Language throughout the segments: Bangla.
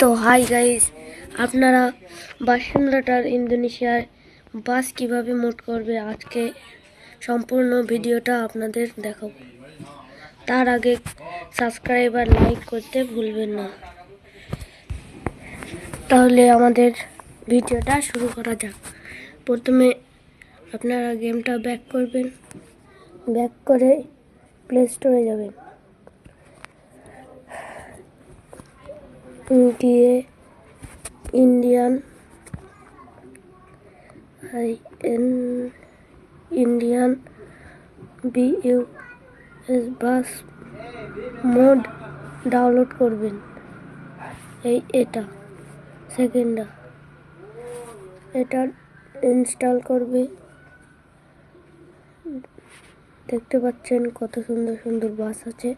তো হাই গাইস, আপনারা বাস সিমুলেটার ইন্দোনেশিয়ার বাস কীভাবে মোট করবে আজকে সম্পূর্ণ ভিডিওটা আপনাদের দেখাবো। তার আগে সাবস্ক্রাইব আর লাইক করতে ভুলবেন না। তাহলে আমাদের ভিডিওটা শুরু করা যাক। প্রথমে আপনারা গেমটা ব্যাক করবেন। ব্যাক করে প্লে স্টোরে যাবেন। দিয়ে Indian I N, Indian B U S bus mode download করবেন। এই এটা, সেকেন্ডটা। এটা ইনস্টল করবে। দেখতে পাচ্ছেন কত সুন্দর সুন্দর বাস আছে।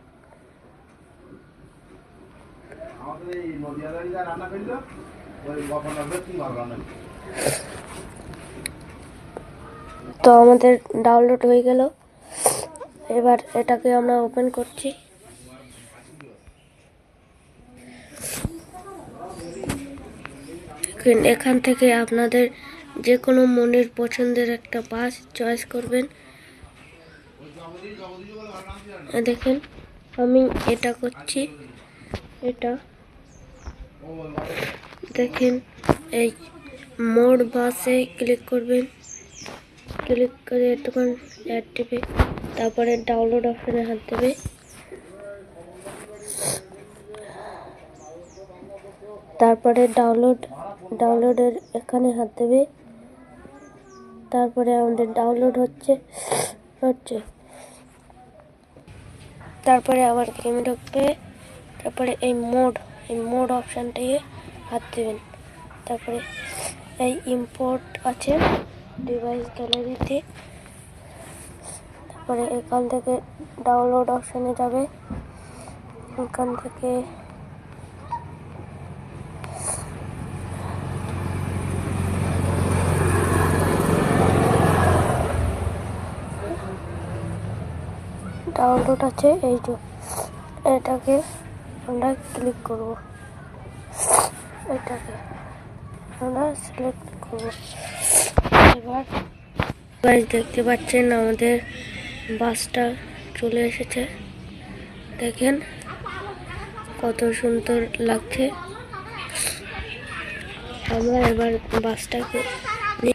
তো আমাদের ডাউনলোড হয়ে গেল। এবার এটাকে আমরা ওপেন করছি। এখান থেকে আপনাদের যে কোনো মনের পছন্দের একটা বাস চয়েস করবেন। দেখেন, আমি এটা করছি। এটা দেখেন, এই মোড বাসে ক্লিক করবেন। ক্লিক করে তখন অ্যাড টিপে তারপরে ডাউনলোড অপশানে হাত দেবে। তারপরে ডাউনলোড ডাউনলোডের এখানে হাত দেবে। তারপরে আমাদের ডাউনলোড হচ্ছে হচ্ছে। তারপরে আবার গেমে ঢুকবে। তারপরে এই মোড এই মোড অপশানটিকে হাত দেবেন তারপরে এই ইম্পোর্ট আছে ডিভাইস গ্যালারিতে তারপরে এখান থেকে ডাউনলোড অপশানে যাবে। এখান থেকে ডাউনলোড আছে, এই যে এটাকে আমরা ক্লিক করব। এটাকে আমরা সিলেক্ট করব। এবার দেখতে পাচ্ছেন আমাদের বাসটা চলে এসেছে। দেখেন কত সুন্দর লাগছে। আমরা এবার বাসটাকে নি-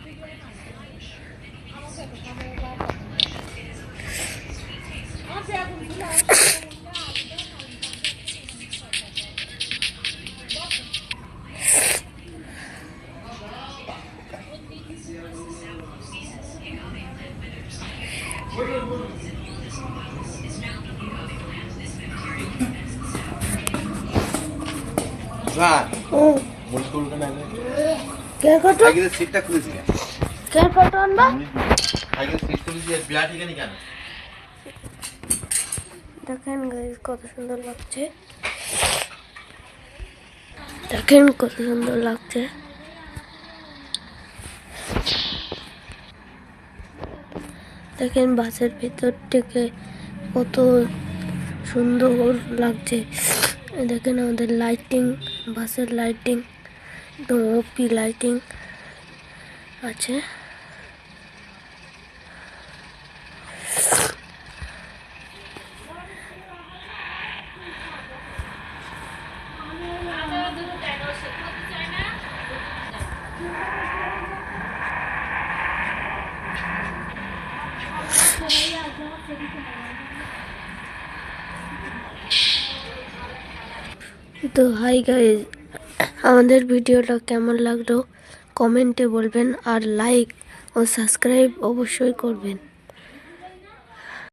দেখেন কত সুন্দর লাগছে। দেখেন কত সুন্দর লাগছে। দেখেন বাসের ভিতর থেকে কত সুন্দর লাগছে। দেখেন আমাদের লাইটিং বাসের লাইটিং একদম ওপি লাইটিং আছে তো হাই গাইজ আমাদের ভিডিওটা কেমন লাগল? কমেন্টে বলবেন আর লাইক ও সাবস্ক্রাইব অবশ্যই করবেন।